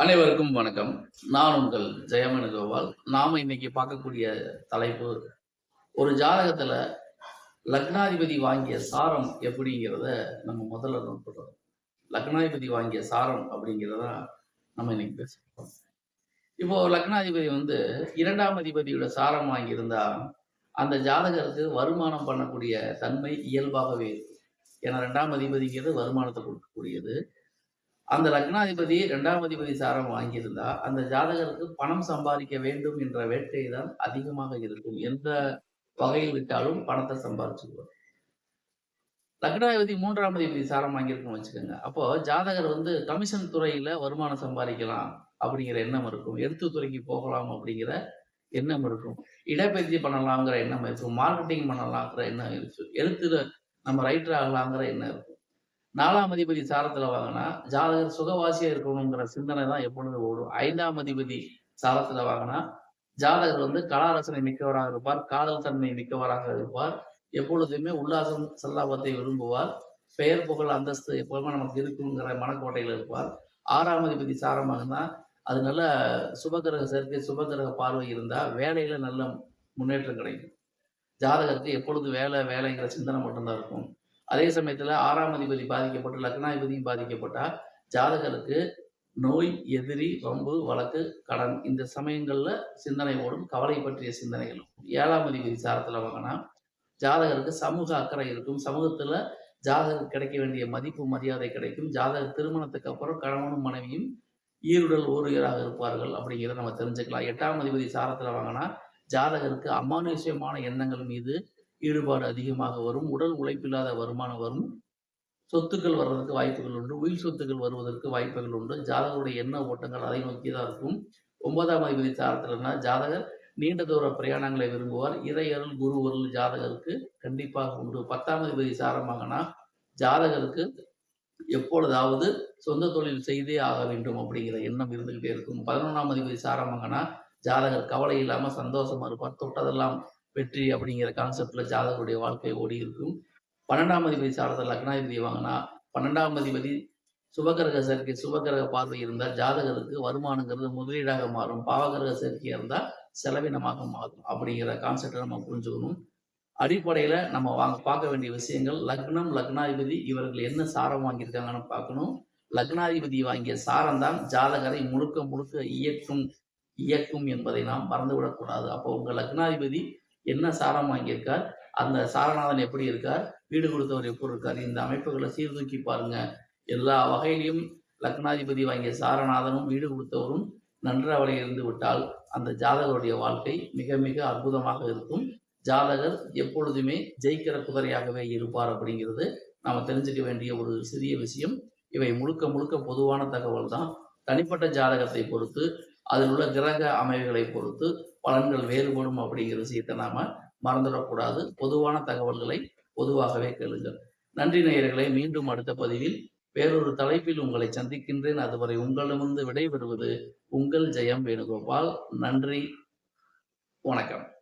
அனைவருக்கும் வணக்கம். நான் உங்கள் ஜெயமணி கோபால் நாம இன்னைக்கு பார்க்கக்கூடிய தலைப்பு ஒரு ஜாதகத்துல லக்னாதிபதி வாங்கிய சாரம் எப்படிங்கிறத நம்ம முதல்ல நோட் லக்னாதிபதி வாங்கிய சாரம் அப்படிங்கிறத நம்ம இன்னைக்கு பேசுகிறோம் இப்போ லக்னாதிபதி வந்து இரண்டாம் அதிபதியோட சாரம் வாங்கியிருந்தா அந்த ஜாதகருக்கு வருமானம் பண்ணக்கூடிய தன்மை இயல்பாகவே இருக்கும். ஏன்னா ரெண்டாம் அதிபதிங்கிறது வருமானத்தை கொடுக்கக்கூடியது. அந்த லக்னாதிபதி இரண்டாம் அதிபதி சாரம் வாங்கியிருந்தா அந்த ஜாதகருக்கு பணம் சம்பாதிக்க வேண்டும் என்ற வேட்டை தான் அதிகமாக இருக்கும். எந்த வகையில் விட்டாலும் பணத்தை சம்பாதிச்சுக்குவார். லக்னாதிபதி மூன்றாம் அதிபதி சாரம் வாங்கியிருக்குன்னு வச்சுக்கோங்க. அப்போ ஜாதகர் வந்து கமிஷன் துறையில வருமானம் சம்பாதிக்கலாம் அப்படிங்கிற எண்ணம் இருக்கும். எழுத்து துறைக்கு போகலாம் அப்படிங்கிற எண்ணம் இருக்கும். இடப்பயிற்சி பண்ணலாங்கிற எண்ணம் இருக்கும். மார்க்கெட்டிங் பண்ணலாங்கிற எண்ணம் இருக்கும். எழுத்துல நம்ம ரைட்டர் ஆகலாங்கிற எண்ணம் இருக்கும். நாலாம் அதிபதி சாரத்துல வாங்கினா ஜாதகர் சுகவாசியா இருக்கணுங்கிற சிந்தனை தான் எப்பொழுதும் ஓடும்? ஐந்தாம் அதிபதி சாரத்துல வாங்கினா ஜாதகர் வந்து கலாரசனை மிக்கவராக இருப்பார் காதல் தன்மை மிக்கவராக இருப்பார் எப்பொழுதுமே உல்லாசம் செல்லாபத்தை விரும்புவார் பெயர் புகழ் அந்தஸ்து எப்பவுமே நமக்கு இருக்குங்கிற மனக்கோட்டையில் இருப்பார். ஆறாம் அதிபதி சாரம் அது நல்ல சுபகிரக சேர்க்கை சுபகிரக பார்வை இருந்தால் வேலையில நல்ல முன்னேற்றம் கிடைக்கும். ஜாதகருக்கு எப்பொழுது வேலை வேலைங்கிற சிந்தனை மட்டும்தான் இருக்கும். அதே சமயத்துல ஆறாம் அதிபதி பாதிக்கப்பட்டு லக்னாதிபதியும் பாதிக்கப்பட்டா ஜாதகருக்கு நோய் எதிரி வம்பு வழக்கு கடன் இந்த சமயங்கள்ல சிந்தனை ஓடும் கவலை பற்றிய சிந்தனைகளும். ஏழாம் அதிபதி சாரத்துல வாங்கினா ஜாதகருக்கு சமூக அக்கறை இருக்கும். சமூகத்துல ஜாதகருக்கு கிடைக்க வேண்டிய மதிப்பு மரியாதை கிடைக்கும். ஜாதகர் திருமணத்துக்கு அப்புறம் கணவனும் மனைவியும் ஈருடல் ஓரியராக இருப்பார்கள் அப்படிங்கிறத நம்ம தெரிஞ்சுக்கலாம். எட்டாம் அதிபதி சாரத்துல வாங்கினா ஜாதகருக்கு அமானுஷ்யமான எண்ணங்கள் மீது ஈடுபாடு அதிகமாக வரும் உடல் உழைப்பில்லாத வருமானம் வரும். சொத்துக்கள் வர்றதுக்கு வாய்ப்புகள் உண்டு. உயிர் சொத்துக்கள் வருவதற்கு வாய்ப்புகள் உண்டு. ஜாதகருடைய எண்ண ஓட்டங்கள் அதை நோக்கி தான் இருக்கும். ஒன்பதாம் அதிபதி சாரத்தில்னா ஜாதகர் நீண்ட தூர பிரயாணங்களை விரும்புவார். இறையருள் குரு அருள் ஜாதகருக்கு கண்டிப்பாக உண்டு. பத்தாம் அதிபதி சாரமாகனா ஜாதகருக்கு எப்பொழுதாவது சொந்த தொழில் செய்தே ஆக வேண்டும் அப்படிங்கிற எண்ணம் இருந்துகிட்டே இருக்கும். பதினொன்றாம் அதிபதி சாரமாகனா ஜாதகர் கவலை இல்லாமல் சந்தோஷமா இருப்பார். தொட்டதெல்லாம் வெற்றி அப்படிங்கிற கான்செப்டில் ஜாதகருடைய வாழ்க்கை ஓடி இருக்கும். பன்னெண்டாம் அதிபதி சாரத்தில் லக்னாதிபதி வாங்கினா பன்னெண்டாம் அதிபதி சுபகிரக சேர்க்கை சுபகிரக பார்வை இருந்தால் ஜாதகருக்கு வருமானங்கிறது முதலீடாக மாறும். பாவகிரக சேர்க்கையாக இருந்தால் செலவினமாக மாறும் அப்படிங்கிற கான்செப்டை நம்ம புரிஞ்சுக்கணும். அடிப்படையில் நம்ம வாங்க பார்க்க வேண்டிய விஷயங்கள் லக்னம் லக்னாதிபதி இவர்கள் என்ன சாரம் வாங்கியிருக்காங்கன்னு பார்க்கணும். லக்னாதிபதி வாங்கிய சாரம் தான் ஜாதகரை முழுக்க முழுக்க இயக்கும் இயக்கும் என்பதை நாம் மறந்துவிடக்கூடாது. அப்போ உங்கள் லக்னாதிபதி என்ன சாரம் வாங்கியிருக்கார்? அந்த சாரநாதன் எப்படி இருக்கார்? வீடு கொடுத்தவர் எப்படி இருக்கார்? இந்த அமைப்புகளை சீர்தூக்கி பாருங்க. எல்லா வகையிலையும் லக்னாதிபதி வாங்கிய சாரநாதனும் வீடு கொடுத்தவரும் நன்றாவலை இருந்து விட்டால் அந்த ஜாதகருடைய வாழ்க்கை மிக மிக அற்புதமாக இருக்கும். ஜாதகர் எப்பொழுதுமே ஜெயிக்கிற குதிரையாகவே இருப்பார் அப்படிங்கிறது நாம் தெரிஞ்சுக்க வேண்டிய ஒரு சிறிய விஷயம். இவை முழுக்க முழுக்க பொதுவான தகவல் தான் தனிப்பட்ட ஜாதகத்தை பொறுத்து அதில் உள்ள கிரக அமைவுகளை பொறுத்து பலன்கள் வேறுபடும் அப்படிங்கிற விஷயத்தை நாம மறந்துடக்கூடாது. பொதுவான தகவல்களை பொதுவாகவே கேளுங்கள். நன்றி நேயர்களை மீண்டும் அடுத்த பதிவில் வேறொரு தலைப்பில் உங்களை சந்திக்கின்றேன். அதுவரை உங்களிடமிருந்து விடைபெறுவது உங்கள் ஜெயம் வேணுகோபால். நன்றி வணக்கம்.